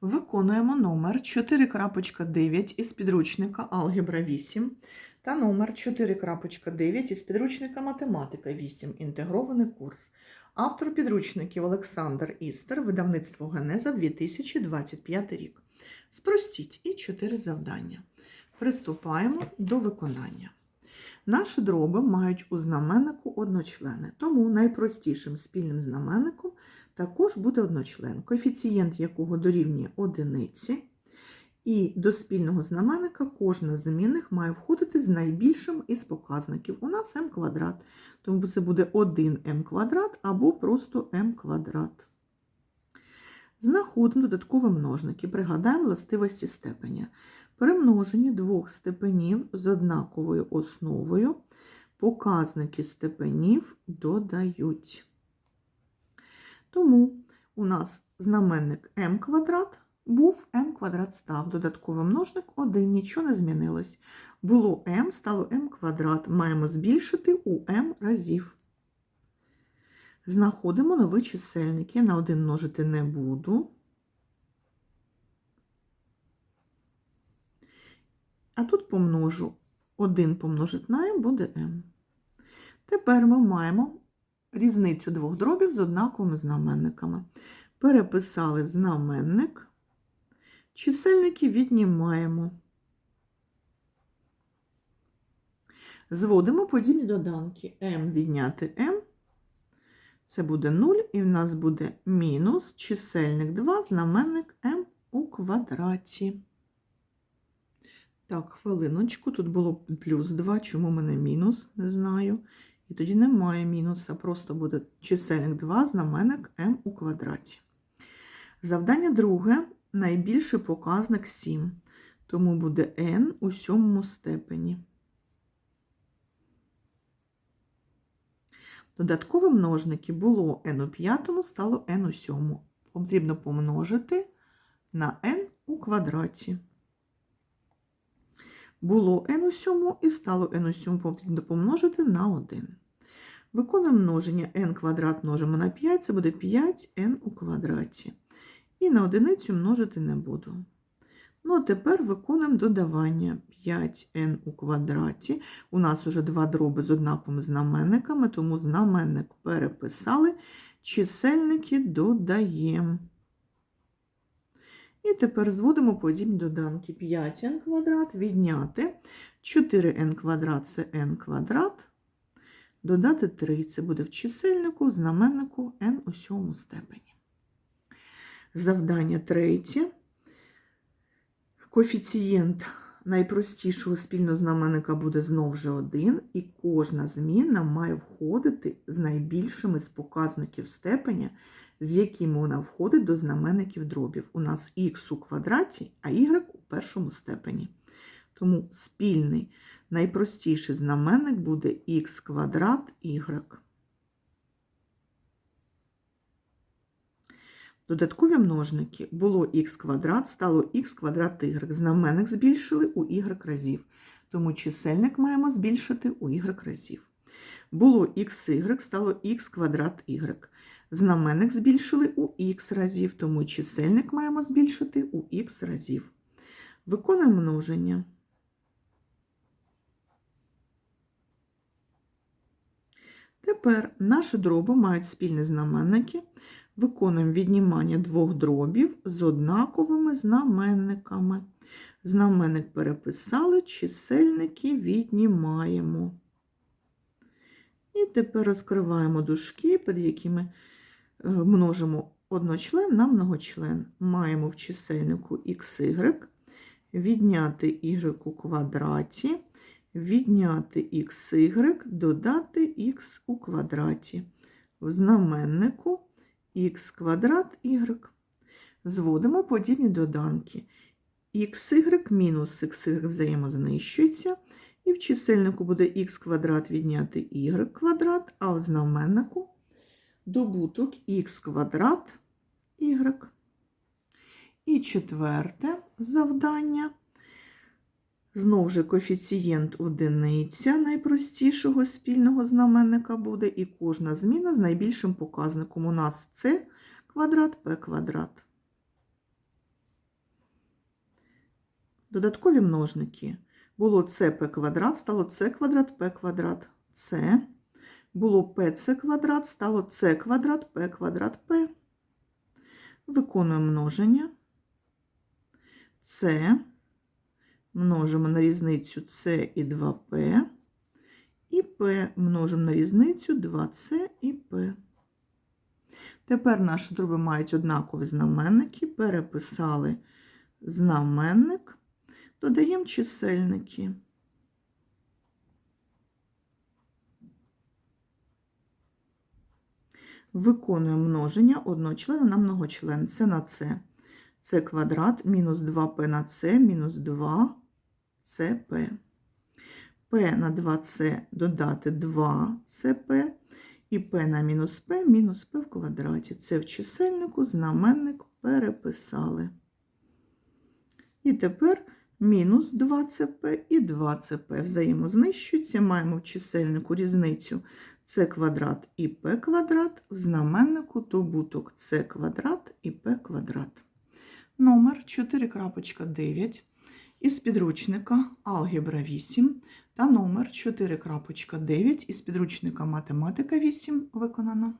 Виконуємо номер 4.9 із підручника Алгебра 8 та номер 4.9 із підручника Математика 8. Інтегрований курс. Автор підручників Олександр Істер, видавництво Генеза 2025 рік. Спростіть і 4 завдання. Приступаємо до виконання. Наші дроби мають у знаменнику одночлени, тому найпростішим спільним знаменником також буде одночлен, коефіцієнт якого дорівнює одиниці, і до спільного знаменника кожна з змінних має входити з найбільшим із показників. У нас m квадрат, тому це буде 1m квадрат або просто m квадрат. Знаходимо додаткові множники, пригадаємо властивості степеня. При двох степенів з однаковою основою показники степенів додають. Тому у нас знаменник m квадрат був m квадрат став. Додатковий множник 1, нічого не змінилось. Було m, стало m квадрат. Маємо збільшити у m разів. Знаходимо нові чисельники. Я на 1 множити не буду. А тут помножу 1 помножити на m буде m. Тепер ми маємо різницю двох дробів з однаковими знаменниками. Переписали знаменник, чисельники віднімаємо. Зводимо подібні доданки m відняти m. Це буде 0, і в нас буде мінус чисельник 2, знаменник m у квадраті. Так, хвилиночку, тут було плюс 2, чому в мене мінус, не знаю. І тоді немає мінуса, просто буде чисельник 2, знаменник m у квадраті. Завдання друге найбільший показник 7, тому буде n у сьомому степені. Додаткові множники було n у п'ятому, стало n у сьомому. Потрібно помножити на n у квадраті. Було n у сьому і стало n у сьому потрібно помножити на 1. Виконуємо множення n квадрат множимо на 5, це буде 5n у квадраті. І на одиницю множити не буду. Ну, а тепер виконуємо додавання 5n у квадраті. У нас вже два дроби з однаковими знаменниками, тому знаменник переписали, чисельники додаємо. І тепер зводимо подібні доданки. 5n квадрат відняти 4n квадрат це n квадрат. Додати 3 це буде в чисельнику, знаменнику n у сьомому степені. Завдання третє. Коефіцієнт найпростішого спільного знаменника буде знову ж 1, і кожна змінна має входити з найбільшими з показників степеня, з якими вона входить до знаменників дробів. У нас х у квадраті, а y у першому степені. Тому спільний найпростіший знаменник буде х квадрат y. Додаткові множники було х квадрат, стало х квадрат y. Знаменник збільшили у y разів. Тому чисельник маємо збільшити у y разів. Було xy, стало х квадрат y. Знаменник збільшили у х разів, тому чисельник маємо збільшити у х разів. Виконуємо множення. Тепер наші дроби мають спільні знаменники. Виконуємо віднімання двох дробів з однаковими знаменниками. Знаменник переписали, чисельники віднімаємо. І тепер розкриваємо дужки, під якими множимо одночлен на многочлен. Маємо в чисельнику xy, відняти y у квадраті, відняти xy, додати х у квадраті. В знаменнику х квадрат y. Зводимо подібні доданки. xy мінус xy взаємознищується, і в чисельнику буде х квадрат відняти y квадрат, а в знаменнику добуток х квадрат y. І четверте завдання. Знову ж коефіцієнт одиниця найпростішого спільного знаменника буде, і кожна зміна з найбільшим показником у нас це квадрат p квадрат. Додаткові множники. Було cp квадрат, стало c квадрат, p квадрат, c. Було pc квадрат, стало c квадрат, p квадрат, p. Виконуємо множення. c множимо на різницю c і 2p. І p множимо на різницю 2c і p. Тепер наші дроби мають однакові знаменники. Переписали знаменник, додаємо чисельники. Виконуємо множення одночлена на многочлен. Це на це. Це квадрат мінус 2p на c мінус 2cp. p на 2c додати 2cp. І p на мінус p мінус p в квадраті. Це в чисельнику знаменник переписали. І тепер мінус 2cp і 2cp взаємознищуються. Маємо в чисельнику різницю c квадрат і p квадрат, в знаменнику добуток c квадрат і p квадрат. Номер 4.9 із підручника Алгебра 8 та номер 4.9 із підручника Математика 8 виконано.